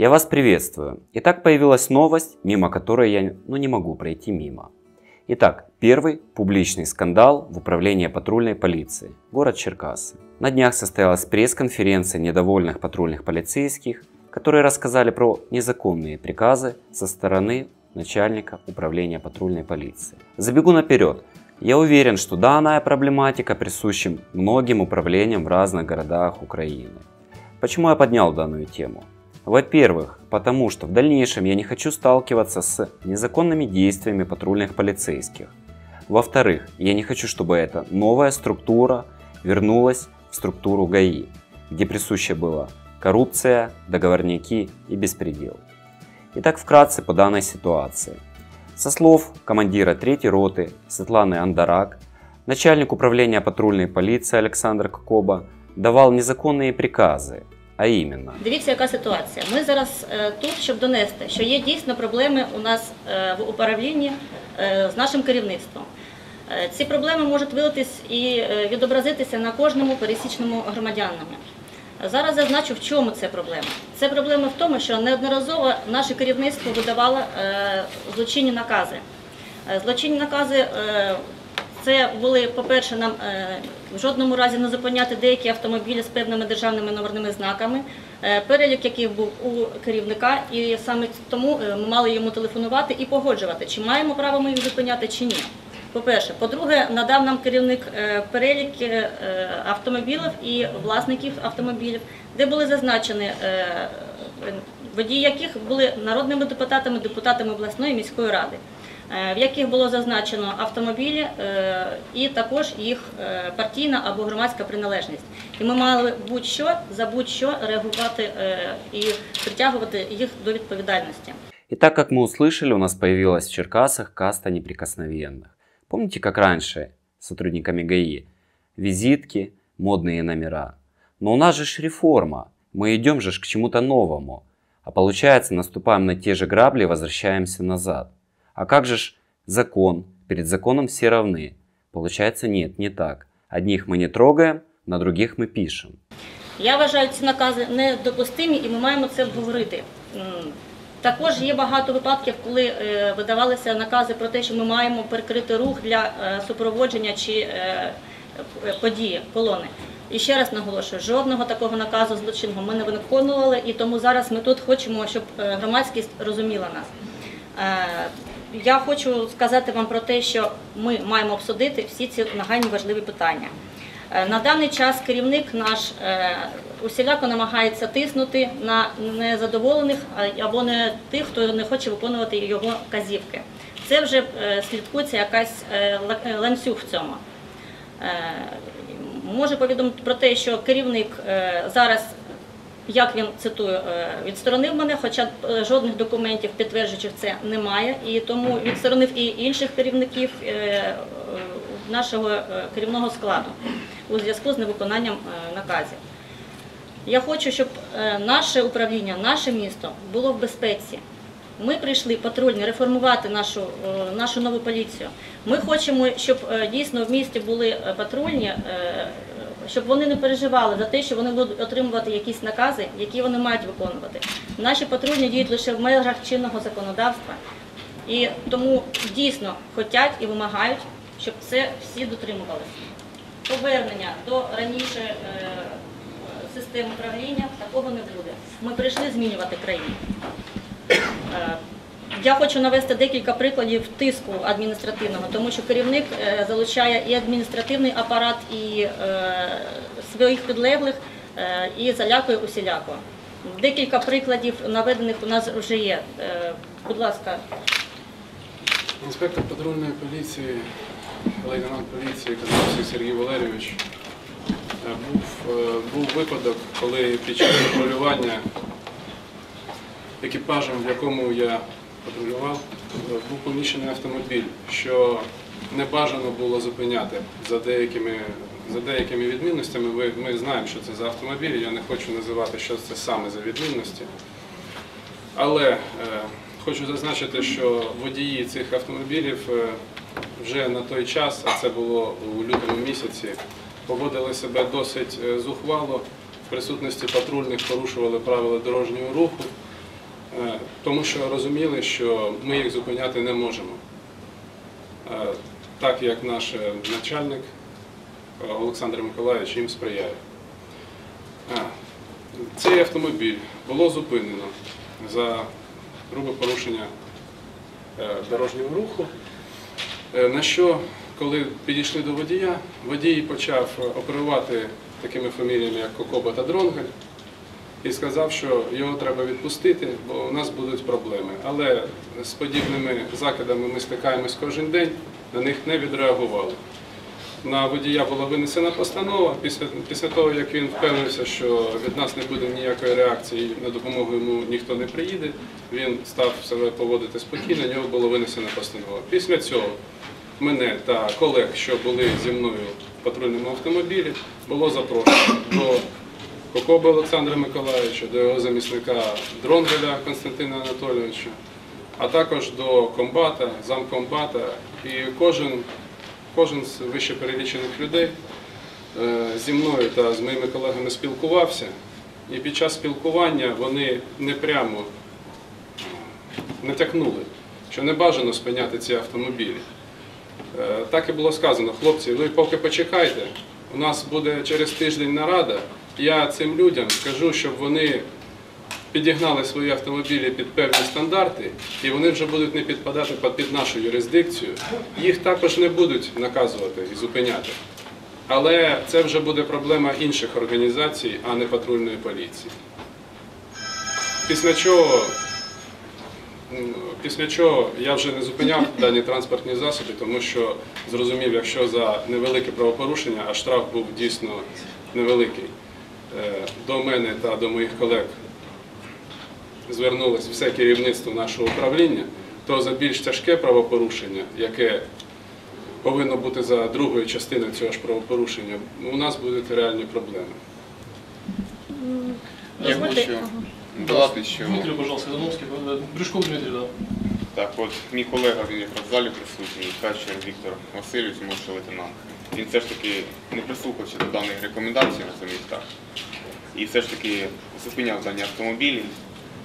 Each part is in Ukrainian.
Я вас приветствую. Итак, появилась новость, мимо которой я ну, не могу пройти мимо. Итак, первый публичный скандал в управлении патрульной полиции, город Черкассы. На днях состоялась пресс-конференция недовольных патрульных полицейских, которые рассказали про незаконные приказы со стороны начальника управления патрульной полиции. Забегу наперед. Я уверен, что данная проблематика присуща многим управлениям в разных городах Украины. Почему я поднял данную тему? Во-первых, потому что в дальнейшем я не хочу сталкиваться с незаконными действиями патрульных полицейских. Во-вторых, я не хочу, чтобы эта новая структура вернулась в структуру ГАИ, где присуща была коррупция, договорники и беспредел. Итак, вкратце по данной ситуации. Со слов командира 3 роты Светланы Андарак, начальник управления патрульной полиции Александр Кокоба давал незаконные приказы, а іменно. Дивіться, яка ситуація. Ми зараз е, тут, щоб донести, що є дійсно проблеми у нас е, в управлінні е, з нашим керівництвом. Ці проблеми можуть вилитись і відобразитися на кожному пересічному громадянину. Зараз зазначу, в чому це проблема. Це проблема в тому, що неодноразово наше керівництво видавало злочинні накази. Злочинні накази це були, по-перше, нам е, в жодному разі не зупиняти деякі автомобілі з певними державними номерними знаками, е, перелік яких був у керівника, і саме тому е, ми мали йому телефонувати і погоджувати, чи маємо право ми їх зупиняти, чи ні. По-перше, по-друге, надав нам керівник перелік автомобілів і власників автомобілів, де були зазначені водії яких були народними депутатами, депутатами обласної міської ради, в яких було зазначено автомобілі е, і також їх е, партійна або громадська приналежність. І ми мали будь-що за будь-що реагувати е, і притягувати їх до відповідальності. И так как мы услышали, у нас появилась в Черкасах каста неприкосновенных. Помните, как раньше с сотрудниками ГАИ? Визитки, модные номера. Но у нас же ж реформа. Мы идем же ж к чему-то новому. А получается, наступаем на те же грабли и возвращаемся назад. А как же ж закон? Перед законом все равны. Получается, нет, не так. Одних мы не трогаем, на других мы пишем. Я вважаю ці накази недопустимі і ми маємо це обговорити. М, Також є багато випадків, коли е, видавалися накази про те, що ми маємо перекрити рух для е, супроводження чи е, е, події, колони. І ще раз наголошую, жодного такого наказу злочинного ми не виконували, і тому зараз ми тут хочемо, щоб е, громадськість розуміла нас. Е, Я хочу сказати вам про те, що ми маємо обсудити всі ці нагальні важливі питання. Е, На даний час керівник наш е, усіляко намагається тиснути на незадоволених або не тих, хто не хоче виконувати його казівки. Це вже е, слідкується якась е, е, ланцюг в цьому. Е, Можу повідомити про те, що керівник е, зараз, як він цитую, е, відсторонив мене, хоча е, жодних документів підтверджуючих це немає, і тому відсторонив і інших керівників е, нашого керівного складу у зв'язку з невиконанням наказів. Я хочу, щоб наше управління, наше місто було в безпеці. Ми прийшли патрульні реформувати нашу, нашу нову поліцію. Ми хочемо, щоб дійсно в місті були патрульні, щоб вони не переживали за те, що вони будуть отримувати якісь накази, які вони мають виконувати. Наші патрульні діють лише в межах чинного законодавства. І тому дійсно хочуть і вимагають, щоб це всі дотримувалися. Повернення до раніше е, систем управління такого не буде. Ми прийшли змінювати країну. Я хочу навести декілька прикладів тиску адміністративного, тому що керівник е, залучає і адміністративний апарат, і е, своїх підлеглих, е, і залякує усіляко. Декілька прикладів наведених у нас вже є. Будь ласка, Інспектор патрульної поліції, лейтенант поліції Казанцев Сергій Валерійович. Був, був випадок, коли під час патрулювання екіпажем, в якому я патрулював, е, був поміщений автомобіль, що не бажано було зупиняти за деякими, за деякими відмінностями. Ви- Ми знаємо, що це за автомобіль, я не хочу називати, що це саме за відмінності. Але е, хочу зазначити, що водії цих автомобілів е, вже на той час, а це було у лютому місяці, поводили себе досить е, зухвало. В присутності патрульних порушували правила дорожнього руху Тому що розуміли, що ми їх зупиняти не можемо. Е, Так як наш е, начальник е, Олександр Миколаївич їм сприяє. Е, Цей автомобіль було зупинено за грубе порушення е, дорожнього руху. Е, На що, коли підійшли до водія, водій почав е, оперувати такими фаміліями, як Кокоба та Дронгель, і сказав, що його треба відпустити, бо у нас будуть проблеми. Але з подібними закидами ми стикаємось кожен день, на них не відреагували. На водія була винесена постанова. Після, після того, як він впевнився, що від нас не буде ніякої реакції, на допомогу йому ніхто не приїде, він став себе поводити спокійно, на нього було винесена постанова. Після цього мене та колег, що були зі мною в патрульному автомобілі, було запрошено до Кокоба Олександра Миколаївича, до його замісника Дронгеля Константина Анатолійовича, а також до комбата, замкомбата. І кожен, кожен з вище перелічених людей е, зі мною та з моїми колегами спілкувався. І під час спілкування вони не прямо натякнули, що не бажано спиняти ці автомобілі. Е, Так і було сказано, хлопці, ви поки почекайте, у нас буде через тиждень нарада. Я цим людям скажу, щоб вони підігнали свої автомобілі під певні стандарти, і вони вже будуть не підпадати під- нашу юрисдикцію. Їх також не будуть наказувати і зупиняти. Але це вже буде проблема інших організацій, а не патрульної поліції. Після чого Після чого я вже не зупиняв дані транспортні засоби, тому що зрозумів, якщо за невелике правопорушення, а штраф був дійсно невеликий, до мене та до моїх колег звернулося все керівництво нашого управління, то за більш тяжке правопорушення, яке повинно бути за другою частиною цього ж правопорушення, у нас будуть реальні проблеми. Я хочу додати, що Дмитрий, пожалуйста, э, Брюшков Дмитрий, да. Так, от мій колега, він якраз в залі присутній, Качер Віктор Васильович, молодший лейтенант. Він все ж таки не прислухався до даних рекомендацій, назовіть так. І все ж таки зупиняв дані автомобілі.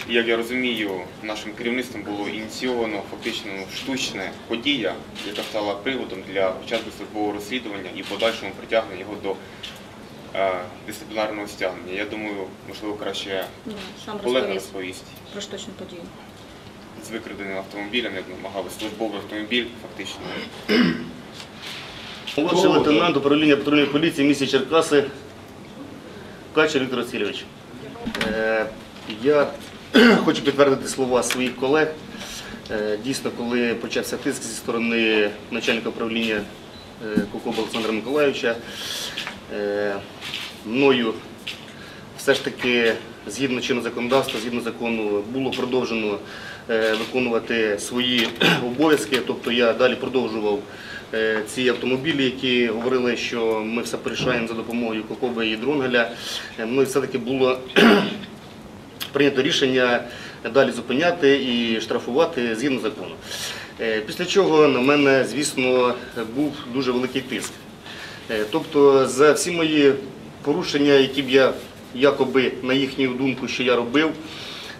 І, як я розумію, нашим керівництвом було ініційовано фактично штучна подія, яка стала приводом для початку службового розслідування і подальшому притягнення його до е, дисциплінарного стягнення. Я думаю, можливо, краще Ні, Сам колега розповість розповість. про ж точну подію. З викраденим автомобілем, як намагали службовий автомобіль, фактично. Молодший лейтенант управління патрульної поліції місті Черкаси Качер Віктор Васильович. Е, Я хочу підтвердити слова своїх колег. Е, Дійсно, коли почався тиск зі сторони начальника управління е, Кокоба Олександра Миколаївича, мною все ж таки згідно чинного законодавства, згідно закону, було продовжено е, виконувати свої обов'язки. Тобто я далі продовжував е, ці автомобілі, які говорили, що ми все порішаємо за допомогою Кокоби і Дронгеля. Е, Мною все-таки було прийнято рішення далі зупиняти і штрафувати згідно закону. Після чого на мене, звісно, був дуже великий тиск. Тобто за всі мої порушення, які б я якоби на їхню думку, що я робив,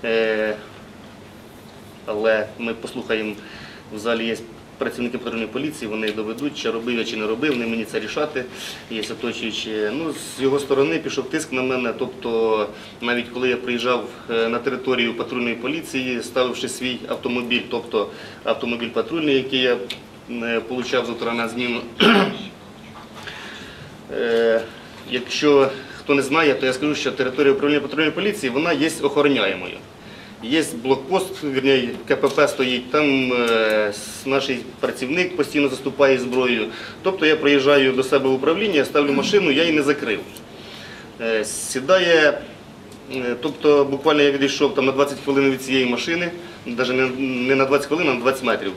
е, але ми послухаємо, в залі є працівники патрульної поліції, вони доведуть, чи робив я, чи не робив, не мені це рішати. Є оточуючі. Ну, з його сторони пішов тиск на мене. Тобто, навіть коли я приїжджав е, на територію патрульної поліції, ставивши свій автомобіль, тобто автомобіль патрульний, який я е, получав з утра на зміну. Якщо хто не знає, то я скажу, що територія управління патрульної поліції вона є охороняємою. Є блокпост, вірні, КПП стоїть, там е, наш працівник постійно заступає зброєю. Тобто я приїжджаю до себе в управління, ставлю машину, я її не закрив. Е, Сідає, е, тобто буквально я відійшов там на 20 хвилин від цієї машини, навіть не, не на 20 хвилин, а на 20 метрів.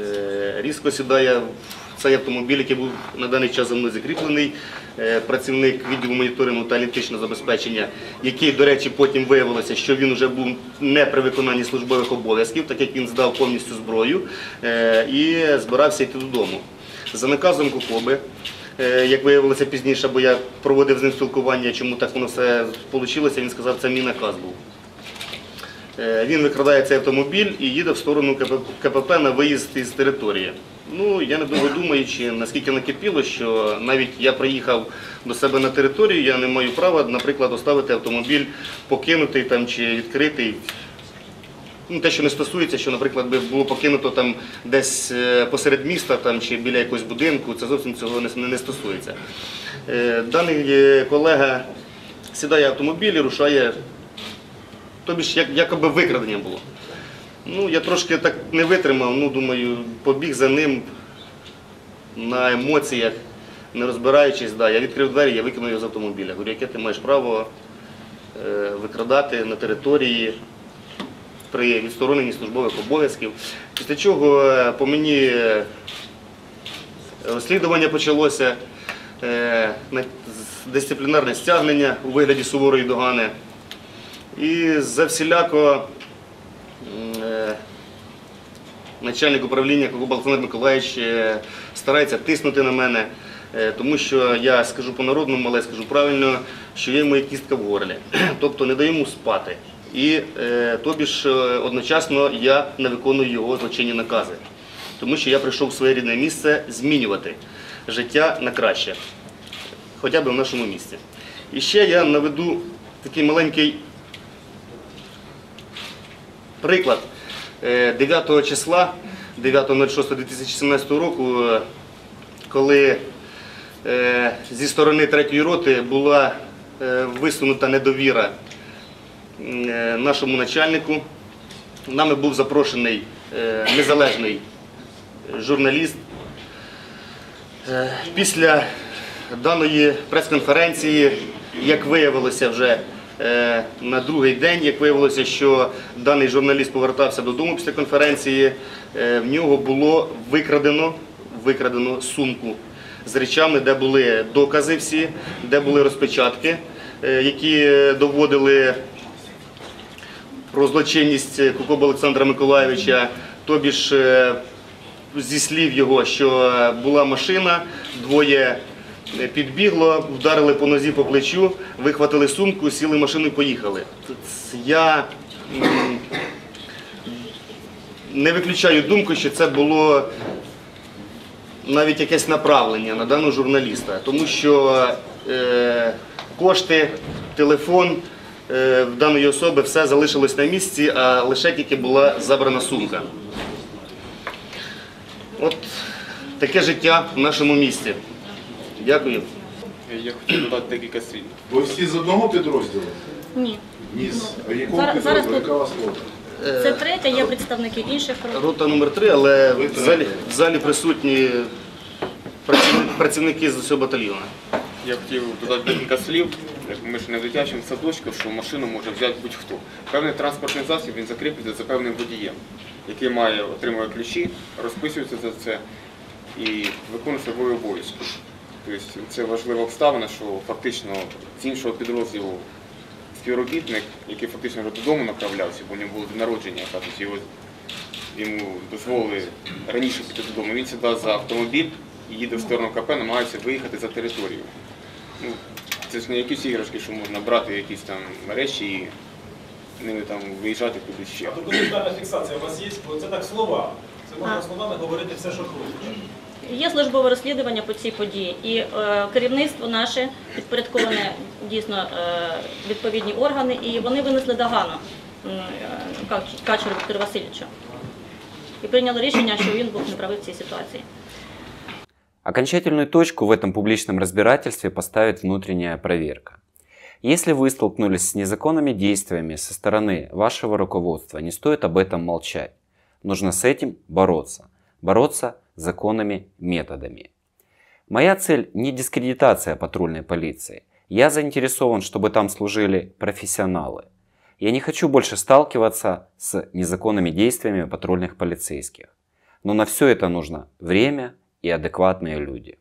Е, Різко сідає цей автомобіль, який був на даний час за мною закріплений, е, працівник відділу моніторингу та аналітичного забезпечення, який, до речі, потім виявилося, що він вже був не при виконанні службових обов'язків, так як він здав повністю зброю е, і збирався йти додому. За наказом Кокоби, е, як виявилося пізніше, бо я проводив з ним спілкування, чому так воно все вийшло, він сказав, це мій наказ був. Е, Він викрадає цей автомобіль і їде в сторону КПП на виїзд із території. Ну, я недовго думаючи, наскільки накипіло, що навіть я приїхав до себе на територію, я не маю права, наприклад, оставити автомобіль покинутий там чи відкритий. Ну, те, що не стосується, що, наприклад, було покинуто там десь е, посеред міста там, чи біля якогось будинку, це зовсім цього не, не стосується. Е, Даний колега сідає в автомобіль і рушає, тобі ж як, якоби викрадення було. Ну, я трошки так не витримав, ну, думаю, побіг за ним на емоціях, не розбираючись, да, я відкрив двері, я викинув його з автомобіля. Говорю, яке ти маєш право е, викрадати на території при відстороненні службових обов'язків. Після чого е, по мені е, розслідування почалося, е, дисциплінарне стягнення у вигляді суворої догани. І за всіляко е, начальник управління Кокоба Олександр Миколаївич е, старається тиснути на мене, е, тому що я скажу по-народному, але скажу правильно, що є моя кістка в горлі. Тобто не даю йому спати. І тобі ж одночасно я не виконую його злочинні накази. Тому що я прийшов в своє рідне місце змінювати життя на краще, хоча б в нашому місті. І ще я наведу такий маленький приклад. Е, 9 числа, 9.06.2017 року, е, коли е, зі сторони третьої роти була е, висунута недовіра е, нашому начальнику, нами був запрошений е, незалежний журналіст. Е, Після даної прес-конференції, як виявилося вже е, на другий день, як виявилося, що даний журналіст повертався додому після конференції, е, в нього було викрадено, викрадено сумку з речами, де були докази всі, де були розпечатки, е, які доводили про злочинність Кукоба Олександра Миколаєвича, тобі ж е, зі слів його, що була машина, двоє е, підбігло, вдарили по нозі по плечу, вихватили сумку, сіли в машину і поїхали. Я не виключаю думку, що це було навіть якесь направлення на даного журналіста, тому що е, кошти, телефон е, в даної особи все залишилось на місці, а лише тільки була забрана сумка. От таке життя в нашому місті. Дякую. Я хотів додати декілька слів. Ви всі з одного підрозділу? Ні. Ні, з якого Зараз- зараз підрозділу? Яка у вас рота? Це третя, є представники інших рот. Рота номер 3 але в залі, в залі присутні працівники, працівники з цього батальйону. Я хотів додати декілька слів. Як Ми ж не в дитячому садочку, що машину може взяти будь-хто. Певний транспортний засіб він закріплюється за певним водієм, який має отримує ключі, розписується за це і виконує свої обов'язки. Тобто це важлива обставина, що фактично з іншого підрозділу співробітник, який фактично вже додому направлявся, бо у нього було день народження, кажуть, його йому дозволили раніше піти додому. Він сідає за автомобіль і їде в сторону КП, намагається виїхати за територію. Ну, це ж не якісь іграшки, що можна брати якісь там речі і ними там виїжджати кудись ще. А документальна фіксація у вас є? Бо це так слова. Це можна словами говорити все, що хочеш. Є службове розслідування по цій події, і е, керівництво наше підпорядковане дійсно е, відповідні органи, і вони винесли догану м, е, Кач- Качуру Віктору Васильовичу. І прийняли рішення, що він був неправий в цій ситуації. Окончательную точку в этом публичном разбирательстве поставит внутренняя проверка. Если вы столкнулись с незаконными действиями со стороны вашего руководства, не стоит об этом молчать. Нужно с этим бороться. Бороться законными методами. Моя цель не дискредитация патрульной полиции. Я заинтересован, чтобы там служили профессионалы. Я не хочу больше сталкиваться с незаконными действиями патрульных полицейских. Но на все это нужно время и адекватные люди.